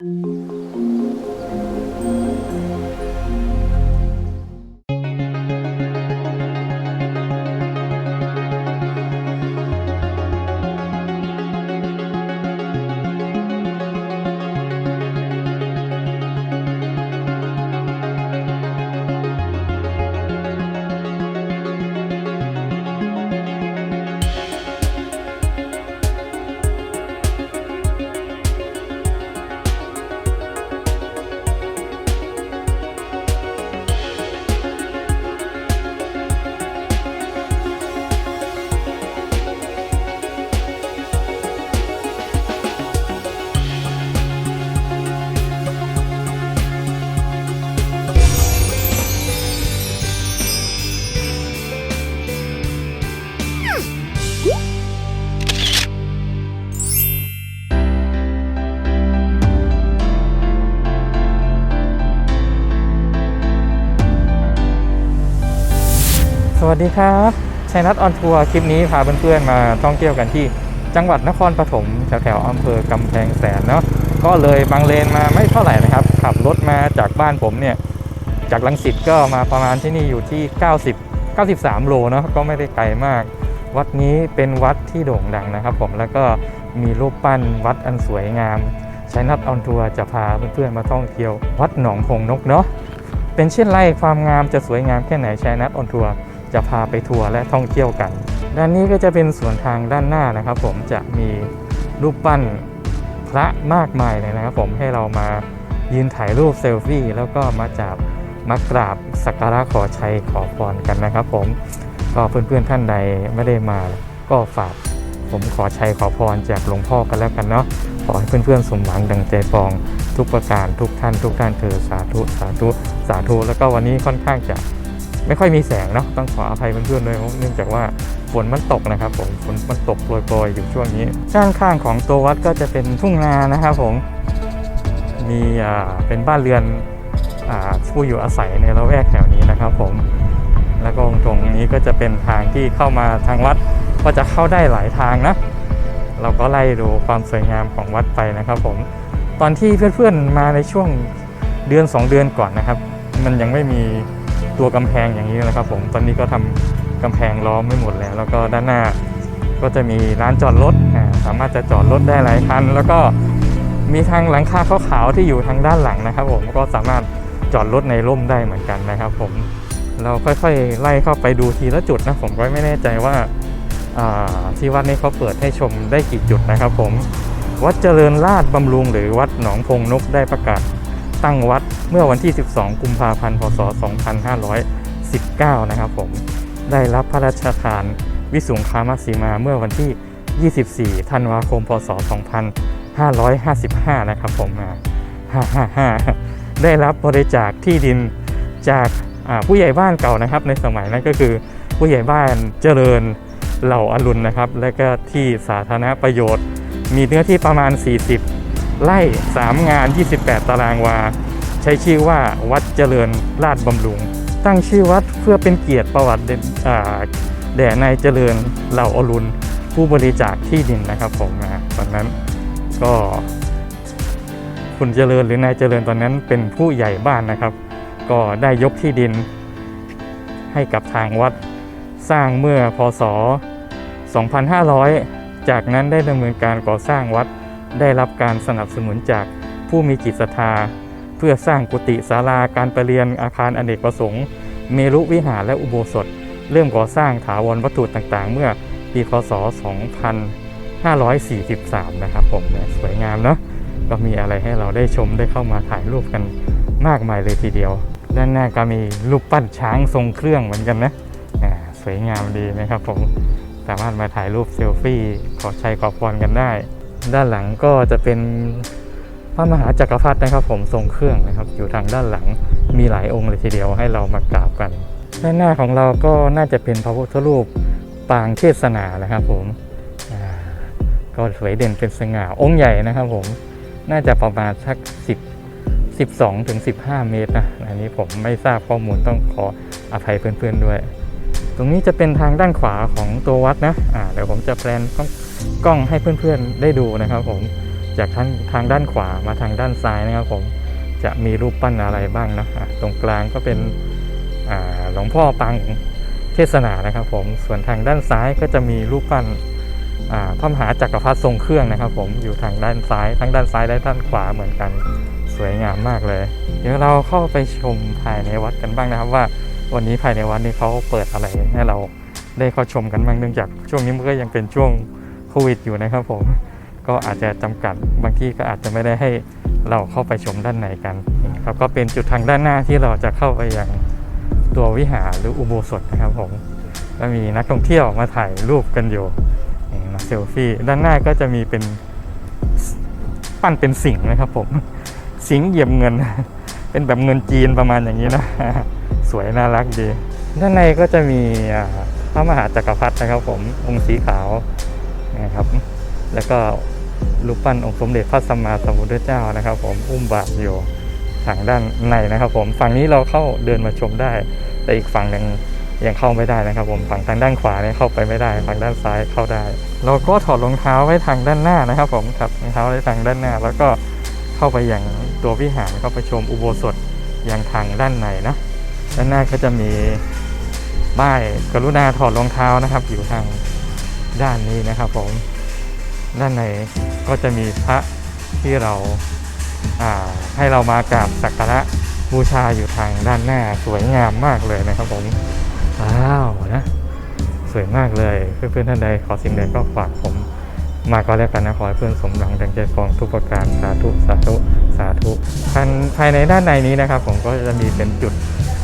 ส วัสดีครับชัยนัทออนทัวร์คลิปนี้พาเพื่อนๆมาท่องเที่ยวกันที่จังหวัดนครปฐมแถวๆอำเภอกำแพงแสนเนาะก็เลยบางเลนมาไม่เท่าไหร่นะครับ ขับรถมาจากบ้านผมเนี่ย จากลังสิตก็มาประมาณที่นี่อยู่ที่ 90 93 โลเนาะก็ไม่ได้ไกลมาก วัดนี้เป็นวัดที่โด่งดังนะครับ ผมแล้วก็มีรูปปั้นวัดอันสวยงามชัยนัทออนทัวร์จะพาเพื่อนๆมาท่องเที่ยว วัดหนองพงนกเนาะเป็นเช่นไรความงามจะสวยงามแค่ไหนชัยนัทออนทัวร์ จะพาไปทัวร์และท่องเที่ยวกัน ด้านนี้ก็จะเป็นสวนทางด้านหน้านะครับ ผมจะมีรูปปั้นพระมากมายเลยนะครับ ผมให้เรามายืนถ่ายรูปเซลฟี่แล้วก็มาจับมากราบสักการะขอชัยขอพรกันนะครับ ผมก็เพื่อนๆท่านใดไม่ได้มาก็ฝากผมขอชัยขอพรจากหลวงพ่อกันแล้วกันเนาะขอให้เพื่อนๆสมหวังดังใจปอง ทุกประการทุกท่านทุกท่านเธอสาธุสาธุสาธุแล้วก็วันนี้ค่อนข้างจะ ไม่ค่อยมีแสงเนาะต้องขออภัยเพื่อนๆด้วยเพราะเนื่องจากว่าฝนมันตกนะครับผมฝนมันตกโปรยๆอยู่ช่วงนี้ด้านข้างของตัววัดก็จะเป็นทุ่งนานะครับผมมีเป็นบ้านเรือนอผู้อยู่อาศัยในละแวกแถวนี้นะครับผมแล้วก็ตรงนี้ก็จะเป็นทางที่เข้ามาทางวัดก็จะเข้าได้หลายทางนะ เราก็ไล่ดูความสวยงามของวัดไปนะครับผมตอนที่เพื่อนๆมาในช่วงเดือน 2 เดือนก่อนนะครับ มันยังไม่มี ตัวกำแพงอย่างนี้นะครับ ผมตอนนี้ก็ทำกำแพงล้อมไม่หมดแล้ว แล้วก็ด้านหน้าก็จะมีร้านจอดรถสามารถจะจอดรถได้หลายคัน แล้วก็มีทางหลังคาขาวๆที่อยู่ทางด้านหลังนะครับ ผมก็สามารถจอดรถในร่มได้เหมือนกันนะครับ ผมเราค่อยๆไล่เข้าไปดูทีละจุดนะผมก็ไม่แน่ใจว่าอ่าที่วัดนี้เขาเปิดให้ชมได้กี่จุดนะครับ ผม วัดเจริญราชบำรุงหรือวัดหนองพงนกได้ประกาศ ตั้งวัดเมื่อวันที่ 12 กุมภาพันธ์ พศ 2519 นะครับผม ได้รับพระราชทานวิสุงคามสีมาเมื่อวันที่ 24 ธันวาคม พศ 2555 นะครับผมอ่า555ได้รับบริจาคที่ดินจากผู้ใหญ่บ้านเก่านะครับ ในสมัยนั้นก็คือผู้ใหญ่บ้านเจริญเหล่าอรุณนะครับ และก็ที่สาธารณประโยชน์ มีเนื้อที่ประมาณ 40 ไร่3งาน 28 ตารางวา ใช้ชื่อว่าวัดเจริญราชบำรุง ตั้งชื่อวัดเพื่อเป็นเกียรติประวัติเด่แด่นายเจริญเหล่าอรุณผู้บริจาคที่ดินนะครับผมนะตอนนั้นก็คุณเจริญหรือนายเจริญตอนนั้นเป็นผู้ใหญ่บ้านนะครับ ก็ได้ยกที่ดินให้กับทางวัดสร้างเมื่อพศ 2500 จากนั้นได้ดำเนินการก่อสร้างวัด ได้รับการสนับสนุนจากผู้มีจิตศรัทธา เพื่อสร้างกุฏิศาลาการประเรียนอาคารอเนกประสงค์ เมรุวิหารและอุโบสถ เริ่มก่อสร้างถาวรวัตถุต่างๆ เมื่อปีคศ 2543 นะครับผมสวยงามเนาะก็มีอะไรให้เราได้ชมได้เข้ามาถ่ายรูปกันมากมายเลยทีเดียว ด้านหน้าก็มีรูปปั้นช้างทรงเครื่องเหมือนกันนะสวยงามดีนะครับผมสามารถมาถ่ายรูปเซลฟี่ขอชัยขอพรกันได้ ด้านหลังก็จะเป็นพระมหาจักรพรรดินะครับ ผมทรงเครื่องนะครับ อยู่ทางด้านหลังมีหลายองค์เลยทีเดียวให้เรามากราบกันด้านหน้าของเราก็น่าจะเป็นพระพุทธรูปปางเทศนานะครับ ผมก็สวยเด่นเป็นสง่าองค์ใหญ่นะครับ ผมน่าจะประมาณสัก10 12ถึง15 เมตรนะ อันนี้ผมไม่ทราบข้อมูลต้องขออภัยเพื่อนๆด้วย ตรงนี้จะเป็นทางด้านขวาของตัววัดนะ อ่าเดี๋ยวผมจะแพลน กล้องให้เพื่อนๆได้ดูนะครับผมจากทางทางด้านขวามาทางด้านซ้ายนะครับผมจะมีรูปปั้นอะไรบ้างนะอะตรงกลางก็เป็นหลวงพ่อปังเทศนานะครับผมส่วนทางด้านซ้ายก็จะมีรูปปั้นอ่าพระมหาจักรพรรดิทรงเครื่องนะครับ ผมอยู่ทางด้านซ้ายทั้งด้านซ้ายและด้านขวาเหมือนกันสวยงามมากเลย เดี๋ยวเราเข้าไปชมภายในวัดกันบ้างนะครับว่าวันนี้ภายในวัดนี้เขาเปิดอะไรให้เราได้เข้าชมกันบ้างเนื่องจากช่วงนี้มันก็ยังเป็นช่วง วิดอยู่นะครับผมก็อาจจะจำกัดบางที่ก็อาจจะไม่ได้ให้เราเข้าไปชมด้านในกันครับก็เป็นจุดทางด้านหน้าที่เราจะเข้าไปยังตัววิหารหรืออุโบสถนะครับผมก็มีนักท่องเที่ยวมาถ่ายรูปกันอยู่นี่มาเซลฟี่ด้านหน้าก็จะมีเป็นปั้นเป็นสิงห์นะครับผมสิงห์เหยียบเงิน เป็นแบบเงินจีนประมาณอย่างนี้นะสวยน่ารักดี ด้านในก็จะมีพระมหาจักรพรรดินะครับผมองค์สีขาว นะครับ แล้วก็รูปปั้นองค์สมเด็จพระสัมมาสัมพุทธเจ้านะครับ ผมอุ้มบาตรอยู่ทางด้านในนะครับ ผมฝั่งนี้เราเข้าเดินมาชมได้ แต่อีกฝั่งหนึ่งยังเข้าไม่ได้นะครับ ผมฝั่งทางด้านขวาเนี่ยเข้าไปไม่ได้ฝั่งด้านซ้ายเข้าได้ เราก็ถอดรองเท้าไว้ทางด้านหน้านะครับ ผมครับรองเท้าไว้ทางด้านหน้า แล้วก็เข้าไปอย่างตัววิหารเข้าไปชมอุโบสถอย่างทางด้านในนะด้านหน้าก็จะมีป้ายกรุณาถอดรองเท้านะครับ อยู่ทาง ด้านนี้นะครับผมด้านในก็จะมีพระที่เราาให้เรามากราบสักการะบูชาอยู่ทางด้านหน้าสวยงามมากเลยนะครับผมว้าวนะสวยมากเลยเพื่อนๆท่านใดขอสิ่งใดก็ฝากผมมาก็แล้วกันนะขอให้เพื่อนสมหวังดังใจฟองทุกประการสาธุสาธุสาธุภายภายในด้านในนี้นะครับ ผมก็จะมีเป็นจุด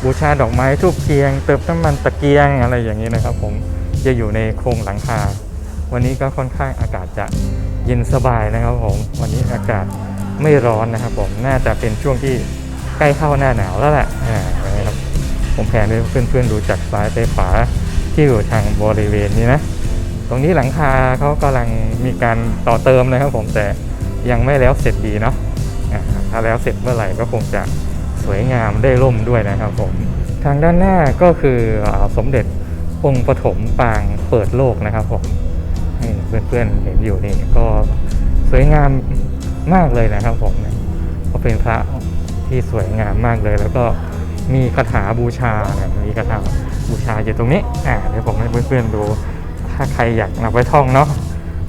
บูชาดอกไม้ทูบเทียนเติมน้ำมันตะเกียงอะไรอย่างนี้นะครับ ผมจะอยู่ในโครงหลังคา วันนี้ก็ค่อนข้างอากาศจะเย็นสบายนะครับผม วันนี้อากาศไม่ร้อนนะครับ ผมน่าจะเป็นช่วงที่ใกล้เข้าหน้าหนาวแล้วแหละนะครับผมแผนให้เพื่อนๆดูจากซ้ายไปขวาที่อยู่ทางบริเวณนี้นะ ตรงนี้หลังคาเขากำลังมีการต่อเติมนะครับ ผมแต่ยังไม่แล้วเสร็จดีเนาะถ้าแล้วเสร็จเมื่อไหร่ก็คงจะสวยงามได้ร่มด้วยนะครับผมทางด้านหน้าก็คืออสมเด็จองค์ปฐมปางเปิดโลกนะครับผม เพื่อนๆเห็นอยู่นี่ก็สวยงามมากเลยนะครับผมเนี่ยก็เป็นพระที่สวยงามมากเลย แล้วก็มีคาถาบูชาเนี่ยมีคาถาบูชาอยู่ตรงนี้อ่าเดี๋ยวผมให้เพื่อนๆดู ถ้าใครอยากนำไปท่องเนาะ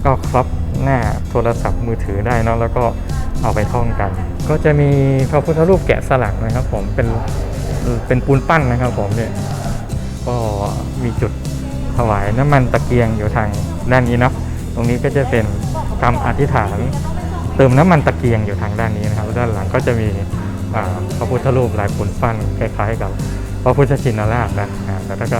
ก็ครอบหน้าโทรศัพท์มือถือได้เนาะแล้วก็เอาไปท่องกัน ก็จะมีพระพุทธรูปแกะสลักนะครับ ผมเป็นเป็นปูนปั้นนะครับ ผมเนี่ยก็มีจุดถวายน้ำมันตะเกียงอยู่ทางด้านนี้เนาะ ตรงนี้ก็จะเป็นคำอธิษฐาน เติมน้ำมันตะเกียงอยู่ทางด้านนี้นะครับด้านหลังก็จะมีพระพุทธรูปลายปูนปั้นคล้ายๆกับพระพุทธชินราชนะแต่ถ้าก็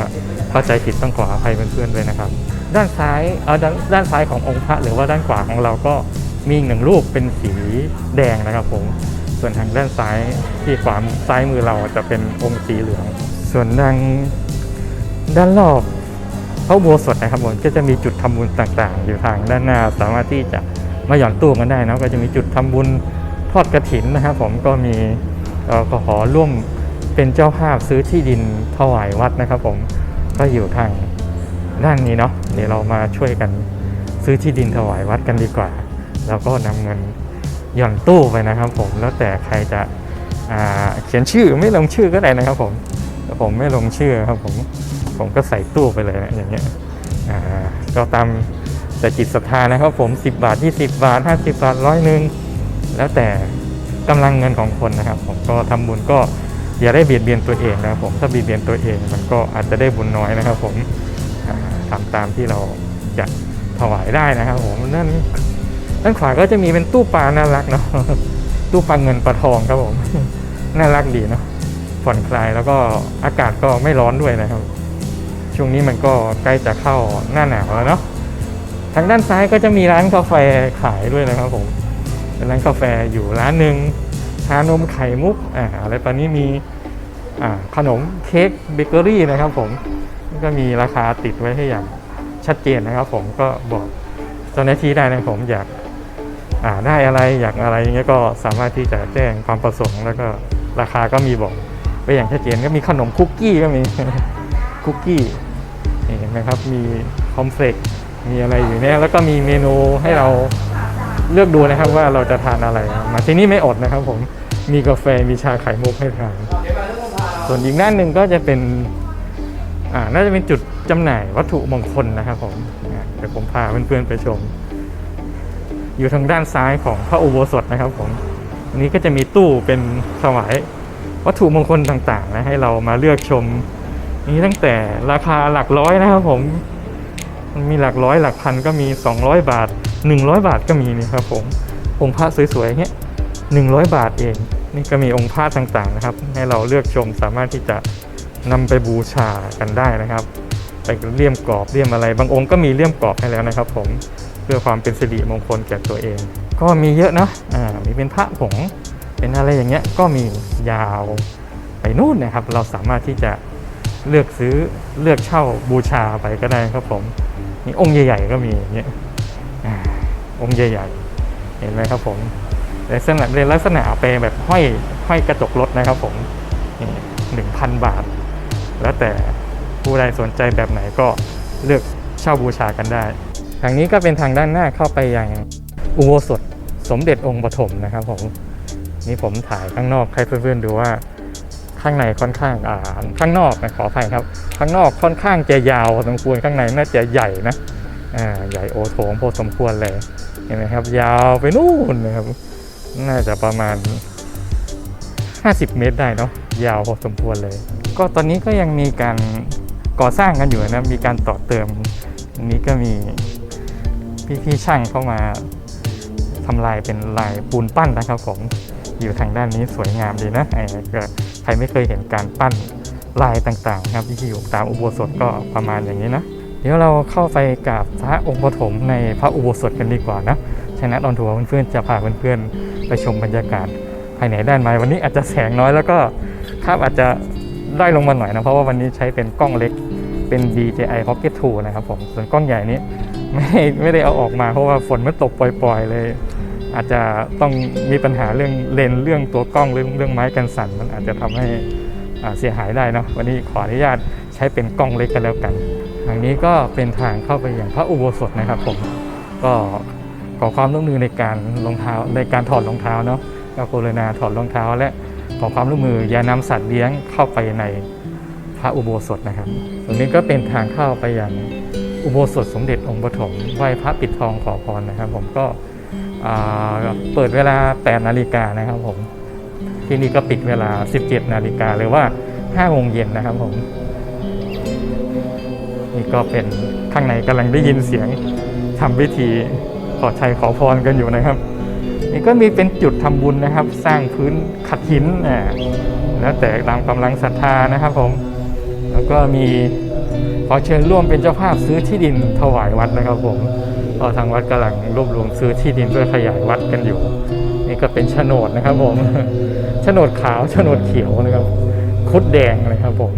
เข้าใจผิดต้องขออภัยเพื่อนๆด้วยนะครับ ด้านซ้ายเออด้านด้านซ้ายขององค์พระ หรือว่าด้านขวาของเราก็มีอีกหนึ่งรูปเป็นสีแดงนะครับผมส่วนทางด้านซ้ายที่ขวาซ้ายมือเราจะเป็นองค์สีเหลือง ส่วนทางด้านรอบ พระอุโบสถนะครับผมก็จะมีจุดทำบุญต่างๆ อยู่ทางด้านหน้า สามารถที่จะมาหย่อนตู้กันได้นะก็จะมีจุดทำบุญทอดกระถินนะครับผมก็มีเราก็ขอร่วมเป็นเจ้าภาพซื้อที่ดินถวายวัดนะครับ ผมก็อยู่ทางด้านนี้เนาะเดี๋ยวเรามาช่วยกันซื้อที่ดินถวายวัดกันดีกว่า แล้วก็นำเงินหย่อนตู้ไปนะครับ ผมแล้วแต่ใครจะเขียนชื่อไม่ลงชื่อก็ได้นะครับ ผมแต่ผมไม่ลงชื่อครับผม ผมก็ใส่ตู้ไปเลยนะอย่างเงี้ยอ่าก็ตามแต่จิตศรัทธานะครับผม 10 บาท 20 บาท 50 บาทร้อยหนึ่งแล้วแต่กำลังเงินของคนนะครับ ผมก็ทำบุญก็อย่าได้เบียดเบียนตัวเองนะครับผมถ้าเบียดเบียนตัวเองมันก็อาจจะได้บุญน้อยนะครับ ผมอ่าตามที่เราจะถวายได้นะครับ ผมนั่นด้านขวาก็จะมีเป็นตู้ปลาน่ารักเนาะตู้ปลาเงินปลาทองครับผมน่ารักดีเนาะผ่อนคลายแล้วก็อากาศก็ไม่ร้อนด้วยนะครับ ช่วงนี้มันก็ใกล้จะเข้าหน้าหนาวแล้วเนาะทางด้านซ้ายก็จะมีร้านกาแฟขายด้วยนะครับผมเป็นร้านกาแฟอยู่ร้านหนึ่งชานมไข่มุกอ่าอะไรตอนนี้มีอ่าขนมเค้กเบเกอรี่นะครับผมก็มีราคาติดไว้ให้อย่างชัดเจนนะครับ ผมก็บอกเจ้าหน้าที่ได้นะผมอยากอ่าได้อะไรอยากอะไรอย่างเงี้ยก็สามารถที่จะแจ้งความประสงค์ แล้วก็ราคาก็มีบอกไว้อย่างชัดเจนก็มีขนมคุกกี้ก็มีคุกกี้ เห็นไหมครับมีคอมเพล็กซ์มีอะไรอยู่เนี่ยแล้วก็มีเมนูให้เราเลือกดูนะครับว่าเราจะทานอะไรมาที่นี่ไม่อดนะครับผมมีกาแฟมีชาไข่มุกให้ทานส่วนอีกด้านหนึ่งก็จะเป็นอ่าน่าจะเป็นจุดจำหน่ายวัตถุมงคลนะครับผมเดี๋ยวผมพาเพื่อนๆไปชม อยู่ทางด้านซ้ายของพระอุโบสถนะครับผมอันนี้ก็จะมีตู้เป็นถวายวัตถุมงคลต่างๆนะให้เรามาเลือกชม มีตั้งแต่ราคาหลักร้อยนะครับผมมันมีหลักร้อยหลักพันก็มี 200 บาท 100 บาทก็มีนี่ครับผมองค์พระสวยๆอย่างเงี้ย100บาทเอง นี่ก็มีองค์พระต่างๆนะครับ ให้เราเลือกชมสามารถที่จะนำไปบูชากันได้นะครับไปเลี่ยมกรอบเลี่ยมอะไรบางองค์ก็มีเลี่ยมกรอบให้แล้วนะครับ ผมเพื่อความเป็นสิริมงคลแก่ตัวเอง ก็มีเยอะเนะอ่ามีเป็นพระผงเป็นอะไรอย่างเงี้ยก็มียาวไปนู่นนะครับ เราสามารถที่จะ เลือกซื้อเลือกเช่าบูชาไปก็ได้ครับผมนี่องค์ใหญ่ ๆ ก็มีอย่างเงี้ยอ่องค์ใหญ่ ๆ เห็นไหมครับผมในลักษณะในลักษณะเอาไปแบบห้อยห้อยกระจกรถนะครับผมหนึ่งพันบาท แล้วแต่ผู้ใดสนใจแบบไหนก็เลือกเช่าบูชากันได้ ทางนี้ก็เป็นทางด้านหน้าเข้าไปยังอุโบสถสมเด็จองค์ปฐมนะครับผมนี่ผมถ่ายข้างนอกให้เพื่อนๆดูว่า ข้างในค่อนข้างอ่าข้างนอกนะขออภัยครับ ข้างนอกค่อนข้างจะยาวพอสมควรข้างในน่าจะใหญ่นะอ่าใหญ่โอโถงพอสมควรเลยเห็นไหมครับ ยาวไปนู่นนะครับ น่าจะประมาณ 50 เมตรได้เนาะยาวพอสมควรเลย ก็ตอนนี้ก็ยังมีการก่อสร้างกันอยู่นะมีการต่อเติมอันนี้ก็มีพี่ๆช่างเข้ามาทำลายเป็นลายปูนปั้นนะครับผมอยู่ทางด้านนี้สวยงามดีนะไอ้ก็ ใครไม่เคยเห็นการปั้นลายต่างๆครับที่อยู่ตามอุโบสถก็ประมาณอย่างนี้นะเดี๋ยวเราเข้าไปกราบพระองค์ปฐมในพระอุโบสถกันดีกว่านะชนะตอนทัวร์เพื่อนๆจะพาเพื่อนๆไปชมบรรยากาศภายในด้านในวันนี้อาจจะแสงน้อยแล้วก็ภาพอาจจะได้ลงมาหน่อยนะเพราะว่าวันนี้ใช้เป็นกล้องเล็กเป็น DJI Pocket 2 นะครับผมส่วนกล้องใหญ่นี้ไม่ได้ไม่ได้เอาออกมาเพราะว่าฝนมันตกปล่อย ๆ เลย อาจจะต้องมีปัญหาเรื่องเลนเรื่องตัวกล้องเรื่องเรื่องไม้กันสั่น มันอาจจะทำให้เสียหายได้นะวันนี้ขออนุญาตใช้เป็นกล้องเล็กกันแล้วกันทางนี้ก็เป็นทางเข้าไปอย่างพระอุโบสถนะครับผมก็ขอความร่วมมือในการรองเท้าในการถอดรองเท้าเนาะก็กรุณาถอดรองเท้า และขอความร่วมมืออย่านำสัตว์เลี้ยงเข้าไปในพระอุโบสถนะครับ ตรงนี้ก็เป็นทางเข้าไปอย่างอุโบสถสมเด็จองค์ปฐมไหว้พระปิดทองขอพรนะครับ ผมก็ เปิดเวลา 8 นาฬิกานะครับผม ที่นี่ก็ปิดเวลา 17 นาฬิกาหรือว่า5โมงเย็นนะครับผม นี่ก็เป็นข้างในกำลังได้ยินเสียงทำพิธีขอชัยขอพรกันอยู่นะครับ นี่ก็มีเป็นจุดทำบุญนะครับ สร้างพื้นขัดหินอ่าแล้วแต่ตามกำลังศรัทธานะครับผม แล้วก็มีขอเชิญร่วมเป็นเจ้าภาพซื้อที่ดินถวายวัดนะครับผม ก็ทางวัดกำลังรวบรวมซื้อที่ดินเพื่อขยายวัดกันอยู่ นี่ก็เป็นโฉนดนะครับผมโฉนดขาวโฉนดเขียวนะครับ คุดแดงนะครับผม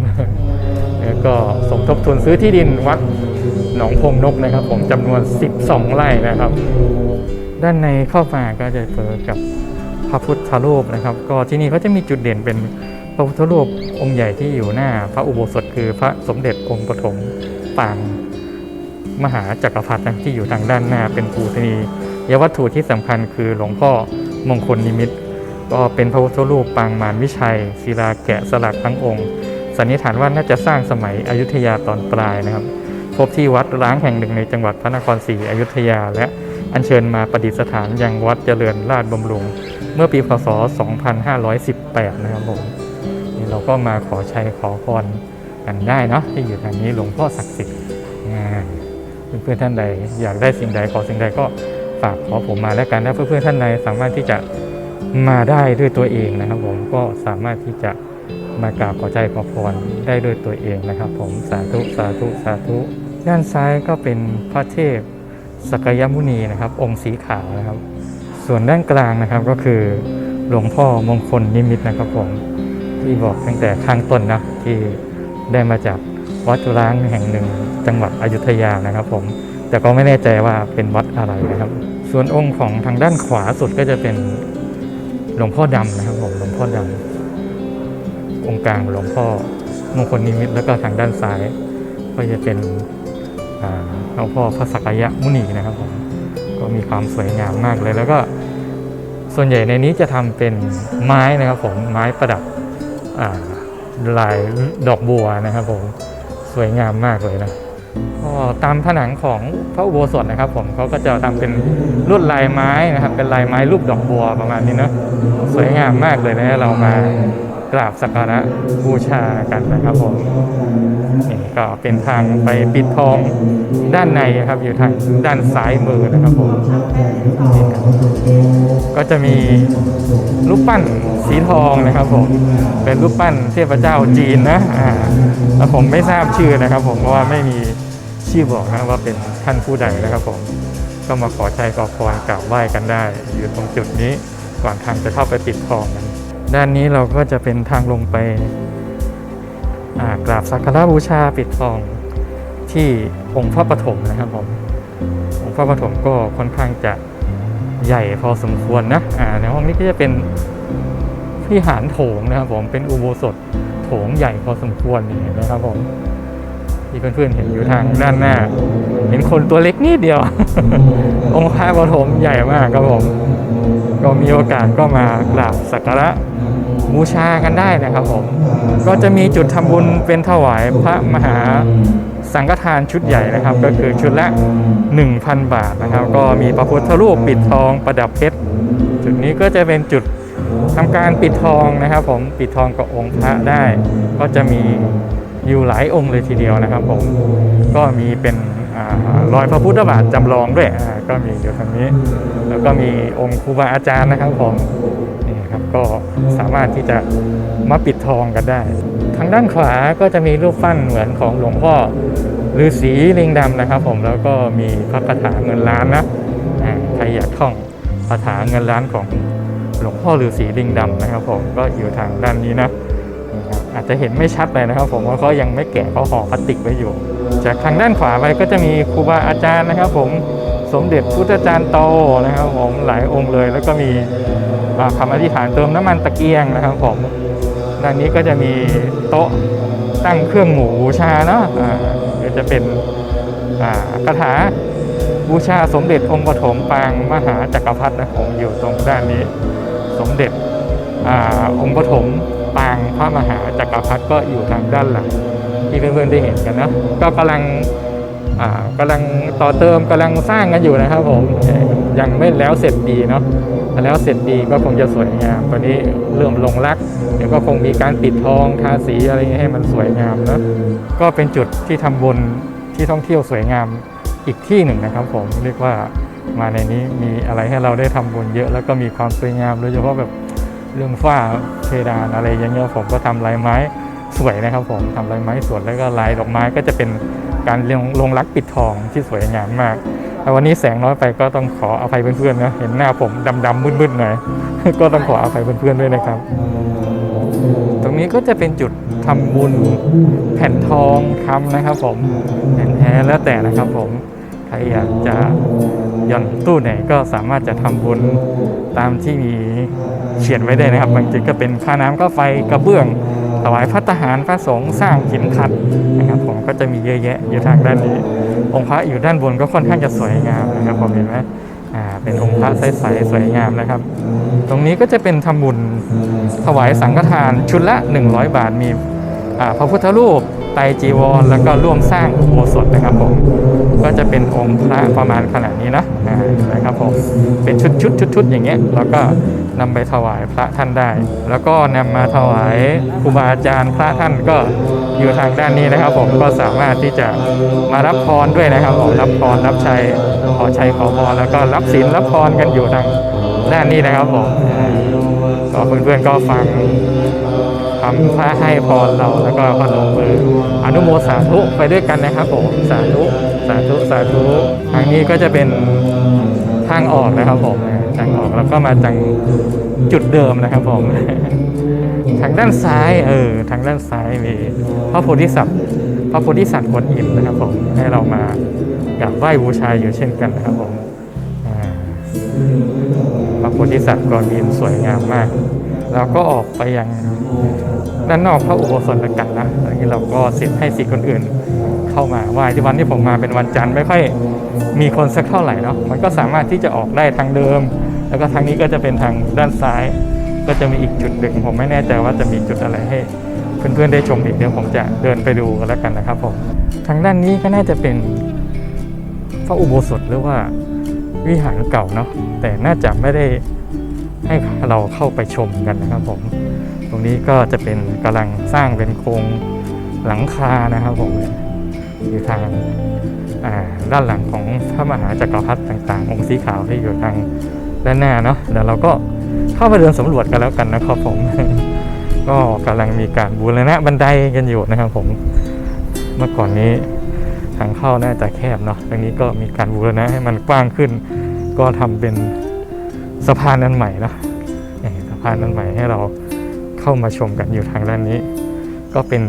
แล้วก็สมทบทุนซื้อที่ดินวัดหนองพงนกนะครับ ผมจำนวน 12 ไร่นะครับ ด้านในเข้ามาก็จะเจอกับพระพุทธรูปนะครับ ก็ที่นี่เขาจะมีจุดเด่นเป็นพระพุทธรูปองค์ใหญ่ที่อยู่หน้า พระอุโบสถคือพระสมเด็จองค์ปฐมปาง มหาจักรพรรดิที่อยู่ทางด้านหน้าเป็นปูชนียวัตถุที่สำคัญคือหลวงพ่อมงคลนิมิต ก็เป็นพระพุทธรูปปางมารวิชัย ศิลาแกะสลักทั้งองค์สันนิษฐานว่าน่าจะสร้างสมัยอยุธยาตอนปลายนะครับ พบที่วัดร้างแห่งหนึ่งในจังหวัดพระนครศรีอยุธยา และอัญเชิญมาประดิษฐานยังวัดเจริญราชบำรุง เมื่อปีพศ 2518 นะครับผมนี่เราก็มาขอชัยขอพรกันได้เนาะที่อยู่ทางนี้หลวงพ่อศักดิ์สิทธิ์ เพื่อนๆท่านใด อยากได้สิ่งใดขอสิ่งใดก็ฝากขอผมมาแล้วกันนะเพื่อนๆท่านใดสามารถที่จะมาได้ด้วยตัวเองนะครับผมก็สามารถที่จะมากราบขอใจขอพรได้ด้วยตัวเองนะครับ ผมสาธุสาธุสาธุด้านซ้ายก็เป็นพระเทพสกยมุนีนะครับ องค์สีขาวนะครับ ส่วนด้านกลางนะครับก็คือหลวงพ่อมงคลนิมิตนะครับผมที่บอกตั้งแต่ข้างต้นนะที่ได้มาจาก วัดร้างแห่งหนึ่ง จังหวัดอยุธยานะครับ ผม แต่ก็ไม่แน่ใจว่าเป็นวัดอะไรนะครับ ส่วนองค์ของทางด้านขวาสุดก็จะเป็นหลวงพ่อดำนะครับผมหลวงพ่อดำองค์กลางหลวงพ่อมงคลนิมิตแล้วก็ทางด้านซ้าย ก็จะเป็นหลวงพ่อพระสักยะมุนีนะครับผมก็มีความสวยงามมากเลย แล้วก็ส่วนใหญ่ในนี้จะทำเป็นไม้นะครับผมไม้ประดับลายดอกบัวนะครับผม สวยงามมากเลยนะก็ตามผนังของพระอุโบสถนะครับ ผมเขาก็จะทำเป็นลวดลายไม้นะครับ เป็นลายไม้รูปดอกบัวประมาณนี้เนะสวยงามมากเลยนะเรามา กราบสักการะบูชากันนะครับผมนี่ก็เป็นทางไปปิดทองด้านในครับอยู่ทางด้านซ้ายมือนะครับผมก็จะมีรูปปั้นสีทองนะครับผมเป็นรูปปั้นเทพเจ้าจีนนะอ่าแล้วผมไม่ทราบชื่อนะครับ ผมเพราะว่าไม่มีชื่อบอกนะว่าเป็นท่านผู้ใดนะครับผมก็มาขอชัยขอพรกราบไหว้กันได้ อยู่ตรงจุดนี้ก่อนทางจะเข้าไปปิดทองกัน ด้านนี้เราก็จะเป็นทางลงไปกราบสักการะบูชาปิดทองที่องค์พระปฐมนะครับผมองค์พระปฐมก็ค่อนข้างจะใหญ่พอสมควรนะในห้องนี้ก็จะเป็นพิหารโถงนะครับผมเป็นอุโบสถโถงใหญ่พอสมควรนี่เห็นะครับผมที่เพื่อนๆเห็นอยู่ทางด้านหน้า เห็นคนตัวเล็กนิดเดียว องค์พระปฐมใหญ่มากครับผม ก็มีโอกาสก็มากราบสักการะบูชากันได้นะครับผม ก็จะมีจุดทำบุญเป็นถวายพระมหาสังฆทานชุดใหญ่นะครับ ก็คือชุดละ 1,000 บาทนะครับ ก็มีพระพุทธรูปปิดทองประดับเพชร จุดนี้ก็จะเป็นจุดทำการปิดทองนะครับ ผมปิดทองกับองค์พระได้ ก็จะมีอยู่หลายองค์เลยทีเดียวนะครับ ผมก็มีเป็น รอยพระพุทธบาทจำลองด้วยก็มีอยู่ทางนี้ แล้วก็มีองค์ครูบาอาจารย์นะครับผมนี่ครับก็สามารถที่จะมาปิดทองกันได้ ทางด้านขวาก็จะมีรูปปั้นเหมือนของหลวงพ่อฤาษีลิงดำนะครับ ผมแล้วก็มีพระคาถาเงินล้านนะอ่าใครอยากท่องคาถาเงินล้านของหลวงพ่อฤาษีลิงดำนะครับ ผมก็อยู่ทางด้านนี้นะนี่ครับอาจจะเห็นไม่ชัดเลยนะครับ ผมเพราะเขายังไม่แกะเขาห่อพลาสติกไว้อยู่ จากทางด้านขวาไปก็จะมีครูบาอาจารย์นะครับ ผมสมเด็จพุทธาจารย์โตนะครับ ผมหลายองค์เลย แล้วก็มีอ่าคำอธิษฐานเติมน้ำมันตะเกียงนะครับ ผมด้านนี้ก็จะมีโต๊ะตั้งเครื่องหมูบูชาเนาะอ่าก็จะเป็นอ่าคาถาบูชาสมเด็จองค์ปฐมปางมหาจักรพรรดินะผมอยู่ตรงด้านนี้ สมเด็จอาองค์ปฐมปางพระมหาจักรพรรดิก็อยู่ทางด้านหลัง ที่เพื่อนๆได้เห็นกันนะก็กำลังอ่ากำลังต่อเติมกำลังสร้างกันอยู่นะครับผมยังไม่แล้วเสร็จดีเนาะแล้วเสร็จดีก็คงจะสวยงาม ตอนนี้เริ่มลงรัก เดี๋ยวก็คงมีการปิดทองทาสีอะไรเงี้ยให้มันสวยงามนะก็เป็นจุดที่ทำบุญที่ท่องเที่ยวสวยงามอีกที่หนึ่งนะครับ ผมเรียกว่ามาในนี้มีอะไรให้เราได้ทำบุญเยอะ แล้วก็มีความสวยงามโดยเฉพาะแบบเรื่องฝ้าเพดานอะไรอย่างเงี้ยผมก็ทำลายไม้ สวยนะครับผมทำลายไม้สวยแล้วก็ลายดอกไม้ก็จะเป็นการลงลงรักปิดทองที่สวยงามมากแต่วันนี้แสงน้อยไปก็ต้องขออภัยเพื่อนๆนะเห็นหน้าผมดำๆมืดๆหน่อยก็ต้องขออภัยเพื่อนๆด้วยนะครับ ตรงนี้ก็จะเป็นจุดทำบุญแผ่นทองคำนะครับ ผมแผ่นแท้แล้วแต่นะครับผมใครอยากจะย่อนตู้ไหนก็สามารถจะทำบุญตามที่มีเขียนไว้ได้นะครับบางทีก็เป็นค่าน้ำค่าไฟกระเบื้อง วายพระทหารพระสงฆ์สร้างหินขัดนะครับผมก็จะมีเยอะแยะอยู่ทางด้านนี้ องค์พระอยู่ด้านบนก็ค่อนข้างจะสวยงามนะครับผมเห็นไหมอ่าเป็นองค์พระใสๆสวยงามนะครับ ตรงนี้ก็จะเป็นทำบุญถวายสังฆทานชุดละ 100 บาทมีอ่าพระพุทธรูป ไตจีวร แล้วก็ร่วมสร้างอุโบสถนะครับผมก็จะเป็นองค์พระประมาณขนาดนี้นะนะครับผมเป็นชุดชุดชุดชุดอย่างเงี้ยแล้วก็นำไปถวายพระท่านได้ แล้วก็นำมาถวายครูบาอาจารย์พระท่านก็อยู่ทางด้านนี้นะครับผมก็สามารถที่จะมารับพรด้วยนะครับผมรับพรรับชัยขอชัยขอพรแล้วก็รับศีลรับพรกันอยู่ทางด้านนี้นะครับผมอ่าก็เพื่อนๆก็ฟัง ทำพระให้พรเราแล้วก็พนมมืออนุโมสาธุไปด้วยกันนะครับผมสาธุสาธุสาธุทางนี้ก็จะเป็นทางออกนะครับผมทางออกแล้วก็มาจากจุดเดิมนะครับผมทางด้านซ้ายเออทางด้านซ้ายมีพระโพธิสัตว์พระโพธิสัตว์กวนอิมนะครับผมให้เรามากราบไหว้บูชาอยู่เช่นกันนะครับผมพระโพธิสัตว์กวนอิมสวยงามมาก เราก็ออกไปยังด้านนอกพระอุโบสถกันนะอันนี้เราก็สิทธิ์ให้สิทธิ์คนอื่น เข้ามาไหว้ที่วันที่ผมมาเป็นวันจันทร์ไม่ค่อยมีคนสักเท่าไหร่เนาะมันก็สามารถที่จะออกได้ทางเดิม แล้วก็ทางนี้ก็จะเป็นทางด้านซ้าย ก็จะมีอีกจุดหนึ่งผมไม่แน่ใจว่าจะมีจุดอะไรให้เพื่อนๆได้ชมอีกเดี๋ยวผมจะเดินไปดูแล้วกันนะครับผมทางด้านนี้ก็น่าจะเป็นพระอุโบสถหรือว่าวิหารเก่าเนาะแต่น่าจะไม่ได้ ให้เราเข้าไปชมกันนะครับผม ตรงนี้ก็จะเป็นกำลังสร้างเป็นโครงหลังคานะครับผมอยู่ทางด้านหลังของพระมหาจักรพรรดิต่าง ๆ องค์สีขาวที่อยู่ทางด้านหน้าเนาะเดี๋ยวเราก็เข้าไปเดินสำรวจกันแล้วกันนะครับผม ก็กำลังมีการบูรณะบันไดกันอยู่นะครับผม เมื่อก่อนนี้ทางเข้าน่าจะแคบเนาะตรงนี้ก็มีการบูรณะให้มันกว้างขึ้น ก็ทำเป็น สะพานอันใหม่นะสะพานอันใหม่ให้เราเข้ามาชมกันอยู่ทางด้านนี้ ก็เป็น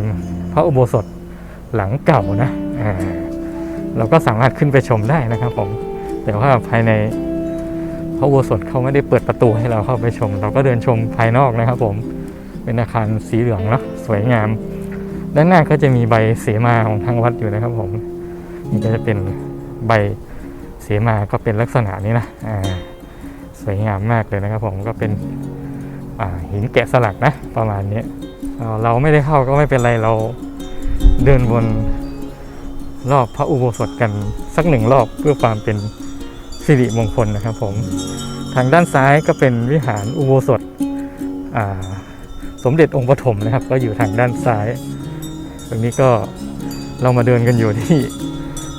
พระอุโบสถหลังเก่านะอ่าเราก็สามารถขึ้นไปชมได้นะครับผมแต่ว่าภายในพระอุโบสถเขาไม่ได้เปิดประตูให้เราเข้าไปชม เราก็เดินชมภายนอกนะครับ ผมเป็นอาคารสีเหลืองเนาะสวยงาม ด้านหน้าก็จะมีใบเสมาของทางวัดอยู่นะครับผมนี่ก็จะเป็นใบเสมาก็เป็นลักษณะนี้นะอ่า สวยงามมากเลยนะครับ ผมก็เป็นหินแกะสลักนะประมาณนี้เราไม่ได้เข้าก็ไม่เป็นไรเราเดินวนรอบพระอุโบสถกันสักหนึ่งรอบเพื่อความเป็นสิริมงคลนะครับผมทางด้านซ้ายก็เป็นวิหารอุโบสถสมเด็จองค์ปฐมนะครับ ก็อยู่ทางด้านซ้าย ตรงนี้ก็เรามาเดินกันอยู่ที่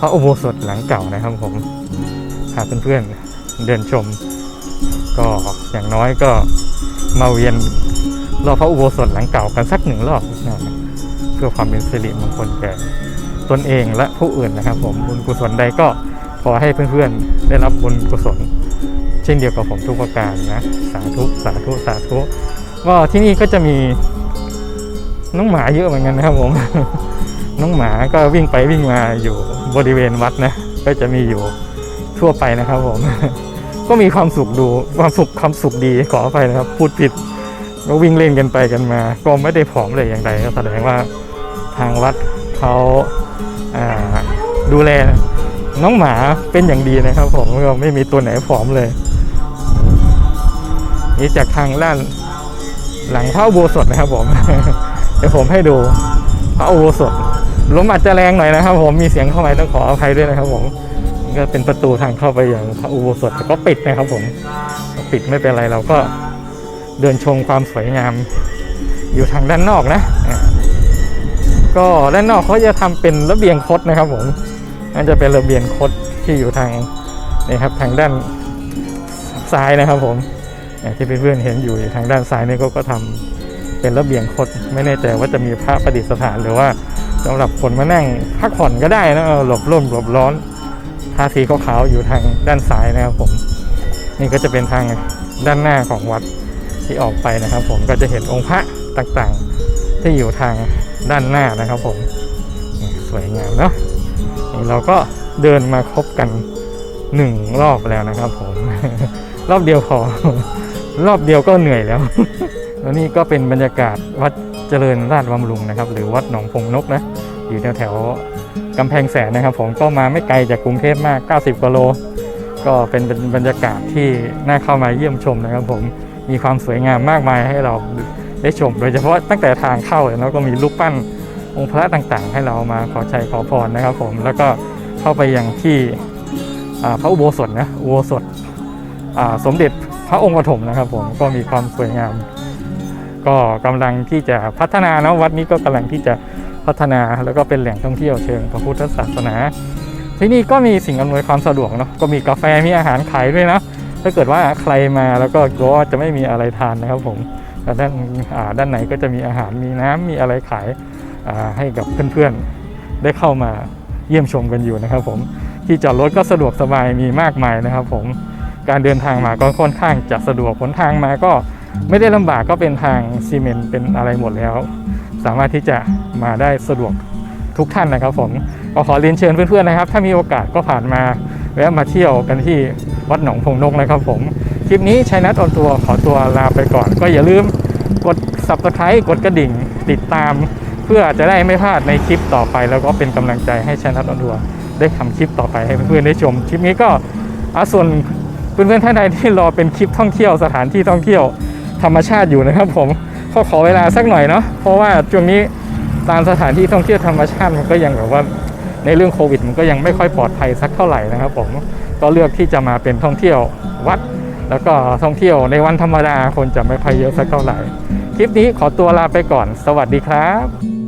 พระอุโบสถหลังเก่านะครับผมหากเพื่อนๆเดินชม ก็อย่างน้อยก็มาเวียนรอบพระอุโบสถหลังเก่ากันสักหนึ่งรอบนะเพื่อความเป็นสิริมงคลแก่ตนเองและผู้อื่นนะครับ ผมบุญกุศลใดก็ขอให้เพื่อนๆ ได้รับบุญกุศล เช่นเดียวกับผมทุกประการนะ สาธุสาธุสาธุก็ที่นี่ก็จะมีน้องหมาเยอะเหมือนกันนะครับผม น้องหมาก็วิ่งไปวิ่งมาอยู่บริเวณวัดนะ ก็จะมีอยู่ทั่วไปนะครับผม ก็มีความสุขดูความสุขความสุขดีขอไปนะครับ พูดผิดก็วิ่งเล่นกันไปกันมา ก็ไม่ได้ผอมเลยอย่างใดก็แสดงว่าทางวัดเขาาดูแลน้องหมาเป็นอย่างดีนะครับ ผมก็ไม่มีตัวไหนผอมเลย นี่จากทางด้านหลังพระอุโบสถนะครับ ผมเดี๋ยวผมให้ดูพระอุโบสถลมอาจจะแรงหน่อยนะครับ ผมมีเสียงเข้ามาต้องขออภัยด้วยนะครับ ผม ก็เป็นประตูทางเข้าไปอย่างพระอุโบสถแต่ก็ปิดนะครับผมปิดไม่เป็นไรเราก็เดินชมความสวยงาม อยู่ทางด้านนอกนะ ก็ด้านนอกเขาจะทำเป็นระเบียงคดนะครับผมนั่นจะเป็นระเบียงคดที่อยู่ทางนี่ครับทางด้านซ้ายนะครับผมอย่างที่เพื่อนๆเห็นอยู่ทางด้านซ้ายนี่ก็ก็ทำเป็นระเบียงคดไม่แน่ใจว่าจะมีพระประดิษฐานหรือว่าสำหรับคนมานั่งพักผ่อนก็ได้นะเออหลบร่มหลบร้อนาสีขาวๆอยู่ทางด้านซ้ายนะครับผม นี่ก็จะเป็นทางด้านหน้าของวัดที่ออกไปนะครับ ผมก็จะเห็นองค์พระต่างๆ ที่อยู่ทางด้านหน้านะครับ ผมสวยงามเนาะนี่เราก็เดินมาครบกันหนึ่งรอบแล้วนะครับ ผม รอบเดียวพอรอบเดียวก็เหนื่อยแล้ว แล้วนี่ก็เป็นบรรยากาศวัดเจริญราชบำรุงนะครับ หรือวัดหนองพงนกนะ อยู่แถวแถว กำแพงแสนนะครับ ผมก็มาไม่ไกลจากกรุงเทพมาก 90กิโล ก็เป็นบรรยากาศที่น่าเข้ามาเยี่ยมชมนะครับ ผมมีความสวยงามมากมายให้เราได้ชม โดยเฉพาะตั้งแต่ทางเข้าเลยแล้วก็มีรูปปั้นองค์พระต่างๆ ให้เรามาขอชัยขอพรนะครับ ผมแล้วก็เข้าไปยังที่พระอุโบสถนะอุโบสถสมเด็จพระองค์ปฐมนะครับ ผมก็มีความสวยงาม ก็กำลังที่จะพัฒนานะวัดนี้ก็กำลังที่จะ พัฒนาแล้วก็เป็นแหล่งท่องเที่ยวเชิงพระพุทธศาสนา ที่นี่ก็มีสิ่งอำนวยความสะดวกเนาะก็มีกาแฟมีอาหารขายด้วยนะถ้าเกิดว่าใครมาแล้วก็กลัวจะไม่มีอะไรทานนะครับผมด้านด้านไหนก็จะมีอาหารมีน้ำมีอะไรขายาให้กับเพื่อนๆได้เข้ามาเยี่ยมชมกันอยู่นะครับ ผมที่จอดรถก็สะดวกสบายมีมากมายนะครับ ผมการเดินทางมาก็ค่อนข้างจะสะดวกหนทางมาก็ไม่ได้ลำบากก็เป็นทางซีเมนต์เป็นอะไรหมดแล้ว สามารถที่จะมาได้สะดวกทุกท่านนะครับผมก็ขอเรียนเชิญเพื่อนๆนะครับ ถ้ามีโอกาสก็ผ่านมาแวะมาเที่ยวกันที่วัดหนองพงนกนะครับผม คลิปนี้ชัยนัทออนตัวขอตัวลาไปก่อน ก็อย่าลืมกด subscribe กดกระดิ่งติดตาม เพื่อจะได้ไม่พลาดในคลิปต่อไป แล้วก็เป็นกำลังใจให้ชัยนะออนทัวได้ทำคลิปต่อไปให้เพื่อนๆได้ชม คลิปนี้ก็อาส่วนเพื่อนๆท่านใดที่รอเป็นคลิปท่องเที่ยวสถานที่ท่องเที่ยวธรรมชาติอยู่นะครับผม ก็ขอเวลาสักหน่อยเนาะเพราะว่าช่วงนี้ตามสถานที่ท่องเที่ยวธรรมชาติมันก็ยังแบบว่าในเรื่องโควิด มันก็ยังไม่ค่อยปลอดภัยสักเท่าไหร่นะครับผมก็เลือกที่จะมาเป็นท่องเที่ยววัด แล้วก็ท่องเที่ยวในวันธรรมดาคนจะไม่ค่อยเยอะสักเท่าไหร่ คลิปนี้ขอตัวลาไปก่อน สวัสดีครับ